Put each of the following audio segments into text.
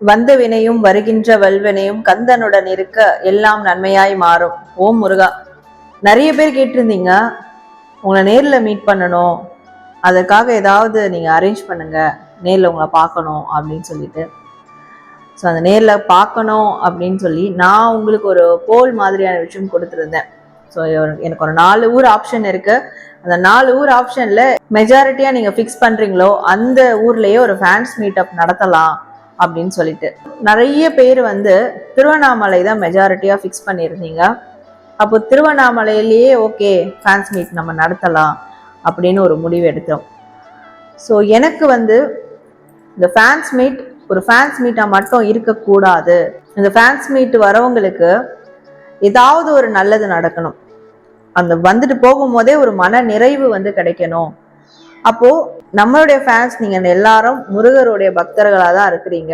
வந்த வினையும் வருகின்ற வல்வினையும் கந்தனுடன் இருக்க எல்லாம் நன்மையாய் மாறும். ஓம் முருகா. நிறைய பேர் கேட்டிருந்தீங்க உங்களை நேரில் மீட் பண்ணணும் அதற்காக ஏதாவது நீங்கள் அரேஞ்ச் பண்ணுங்கள் நேரில் உங்களை பார்க்கணும் அப்படின்னு சொல்லிட்டு. ஸோ அந்த நேரில் பார்க்கணும் அப்படின்னு சொல்லி நான் உங்களுக்கு ஒரு போல் மாதிரியான விஷயம் கொடுத்துருந்தேன். ஸோ எனக்கு ஒரு நாலு ஊர் ஆப்ஷன் இருக்குது அந்த நாலு ஊர் ஆப்ஷனில் மெஜாரிட்டியாக நீங்கள் ஃபிக்ஸ் பண்ணுறீங்களோ அந்த ஊர்லேயே ஒரு ஃபேன்ஸ் மீட்டப் நடத்தலாம். அப்படின்னு சொல்லிட்டு. நிறைய பேர் வந்து திருவண்ணாமலை தான் மெஜாரிட்டியாக ஃபிக்ஸ் பண்ணியிருந்தீங்க. அப்போ திருவண்ணாமலையிலேயே ஓகே ஃபேன்ஸ் மீட் நம்ம நடத்தலாம் அப்படின்னு ஒரு முடிவு எடுத்தோம். ஸோ எனக்கு வந்து இந்த ஃபேன்ஸ் மீட் ஒரு ஃபேன்ஸ் மீட்டாக மட்டும் இருக்கக்கூடாது. இந்த ஃபேன்ஸ் மீட் வரவங்களுக்கு ஏதாவது ஒரு நல்லது நடக்கணும். அந்த வந்துட்டு போகும்போதே ஒரு மன நிறைவு வந்து கிடைக்கணும். அப்போ நம்மளுடைய ஃபேன்ஸ் நீங்கள் எல்லாரும் முருகருடைய பக்தர்களாக தான் இருக்கிறீங்க.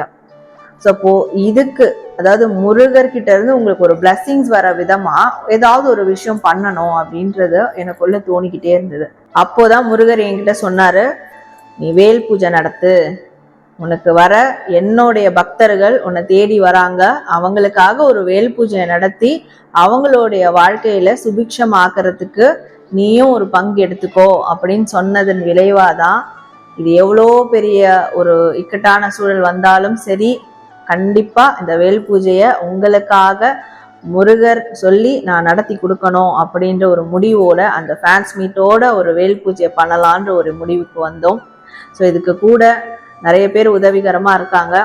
ஸோ அப்போ இதுக்கு அதாவது முருகர்கிட்ட இருந்து உங்களுக்கு ஒரு பிளஸ்ஸிங்ஸ் வர விதமா ஏதாவது ஒரு விஷயம் பண்ணணும் அப்படின்றது எனக்குள்ள தோணிக்கிட்டே இருந்தது. அப்போதான் முருகர் என்கிட்ட சொன்னாரு நீ வேல் பூஜை நடத்து. உனக்கு வர என்னுடைய பக்தர்கள் உன்னை தேடி வராங்க. அவங்களுக்காக ஒரு வேல் பூஜை நடத்தி அவங்களுடைய வாழ்க்கையில சுபிக்ஷம் ஆக்கிறதுக்கு நீயும் ஒரு பங்கு எடுத்துக்கோ அப்படின்னு சொன்னதன் விளைவாதான் இது எவ்வளோ பெரிய ஒரு இக்கட்டான சூழல் வந்தாலும் சரி கண்டிப்பா இந்த வேல் பூஜையை உங்களுக்காக முருகர் சொல்லி நான் நடத்தி கொடுக்கணும் அப்படின்ற ஒரு முடிவோட அந்த ஃபேன்ஸ் மீட்டோட ஒரு வேல் பூஜையை பண்ணலான்ற ஒரு முடிவுக்கு வந்தோம். ஸோ இதுக்கு கூட நிறைய பேர் உதவிகரமாக இருக்காங்க.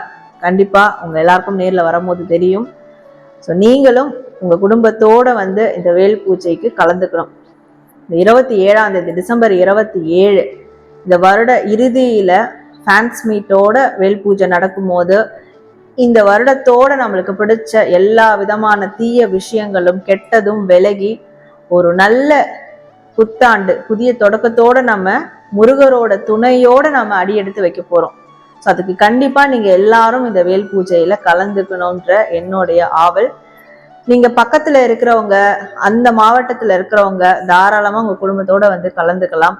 கண்டிப்பாக உங்கள் எல்லாருக்கும் நேரில் வரும்போது தெரியும். ஸோ நீங்களும் உங்கள் குடும்பத்தோட வந்து இந்த வேல் பூஜைக்கு கலந்துக்கணும். இந்த இருபத்தி ஏழாம் தேதி டிசம்பர் இருபத்தி ஏழு இந்த வருட இறுதியில் ஃபேன்ஸ் மீட்டோட வேல் பூஜை நடக்கும்போது இந்த வருடத்தோட நம்மளுக்கு பிடிச்ச எல்லா விதமான தீய விஷயங்களும் கெட்டதும் விலகி ஒரு நல்ல புத்தாண்டு புதிய தொடக்கத்தோட நம்ம முருகரோட துணையோட நம்ம அடியெடுத்து வைக்க போகிறோம் ஸோ அதுக்கு கண்டிப்பாக நீங்கள் எல்லாரும் இந்த வேல் பூஜையில் கலந்துக்கணுன்ற என்னுடைய ஆவல். நீங்கள் பக்கத்தில் இருக்கிறவங்க அந்த மாவட்டத்தில் இருக்கிறவங்க தாராளமாக உங்கள் குடும்பத்தோட வந்து கலந்துக்கலாம்.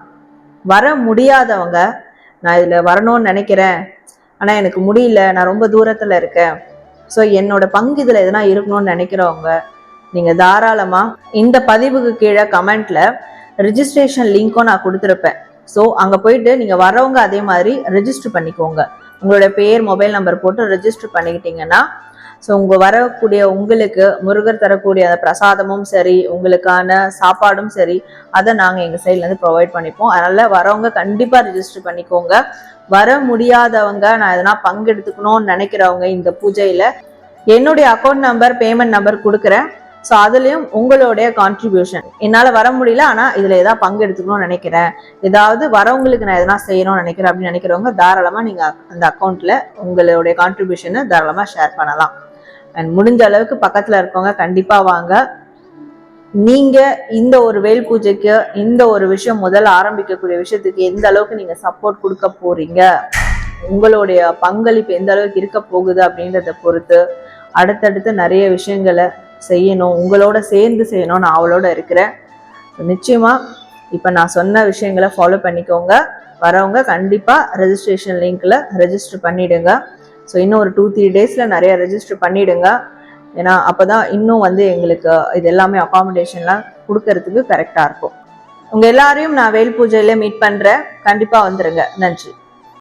வர முடியாதவங்க நான் இதில் வரணும்னு நினைக்கிறேன். ஆனால் எனக்கு முடியல நான் ரொம்ப தூரத்தில் இருக்கேன். ஸோ என்னோட பங்கு இதில் எதனா இருக்கணும்னு நினைக்கிறவங்க நீங்கள் தாராளமாக இந்த பதிவுக்கு கீழே கமெண்ட்டில் ரிஜிஸ்ட்ரேஷன் லிங்க்கும் நான் கொடுத்துருப்பேன். ஸோ அங்கே போயிட்டு நீங்கள் வரவங்க அதே மாதிரி ரெஜிஸ்டர் பண்ணிக்கோங்க. உங்களோட பேர் மொபைல் நம்பர் போட்டு ரெஜிஸ்டர் பண்ணிக்கிட்டீங்கன்னா ஸோ உங்கள் வரக்கூடிய உங்களுக்கு முருகர் தரக்கூடிய அந்த பிரசாதமும் சரி உங்களுக்கான சாப்பாடும் சரி அதை நாங்கள் எங்கள் சைட்லேருந்து ப்ரொவைட் பண்ணிப்போம். அதனால் வரவங்க கண்டிப்பாக ரிஜிஸ்டர் பண்ணிக்கோங்க. வர முடியாதவங்க நான் எதனா பங்கெடுத்துக்கணும்னு நினைக்கிறவங்க இந்த பூஜையில் என்னுடைய அக்கௌண்ட் நம்பர் பேமெண்ட் நம்பர் கொடுக்குறேன். ஸோ அதுலேயும் உங்களுடைய கான்ட்ரிபியூஷன் என்னால் வர முடியல ஆனால் இதில் ஏதாவது பங்கெடுத்துக்கணும்னு நினைக்கிறேன். ஏதாவது வரவங்களுக்கு நான் எதனா செய்யணும்னு நினைக்கிறேன் அப்படின்னு நினைக்கிறவங்க தாராளமாக நீங்கள் அந்த அக்கௌண்ட்டில் உங்களுடைய கான்ட்ரிபியூஷனை தாராளமாக ஷேர் பண்ணலாம். அண்ட் முடிஞ்ச அளவுக்கு பக்கத்தில் இருக்கவங்க கண்டிப்பாக வாங்க. நீங்கள் இந்த ஒரு வேல் பூஜைக்கு இந்த ஒரு விஷயம் முதல்ல ஆரம்பிக்கக்கூடிய விஷயத்துக்கு எந்த அளவுக்கு நீங்கள் சப்போர்ட் கொடுக்க போறீங்க? உங்களுடைய பங்களிப்பு எந்த அளவுக்கு இருக்க போகுது அப்படின்றத பொறுத்து அடுத்தடுத்து நிறைய விஷயங்களை செய்யணும் உங்களோட சேர்ந்து செய்யணும் நான் அவளோட இருக்கிறேன். நிச்சயமாக இப்போ நான் சொன்ன விஷயங்களை ஃபாலோ பண்ணிக்கோங்க. வரவங்க கண்டிப்பாக ரெஜிஸ்ட்ரேஷன் லிங்க்கில் ரெஜிஸ்டர் பண்ணிவிடுங்க ஸோ இன்னும் ஒரு டூ த்ரீ டேஸில் நிறைய ரெஜிஸ்டர் பண்ணிவிடுங்க ஏன்னா அப்பதான் இன்னும் வந்து எங்களுக்கு இது எல்லாமே அகாமடேஷன்லாம் கொடுக்கறதுக்கு கரெக்டாக இருக்கும். உங்கள் எல்லாரையும் நான் வேல் பூஜையிலே மீட் பண்ணுறேன் கண்டிப்பாக வந்துடுங்க நன்றி.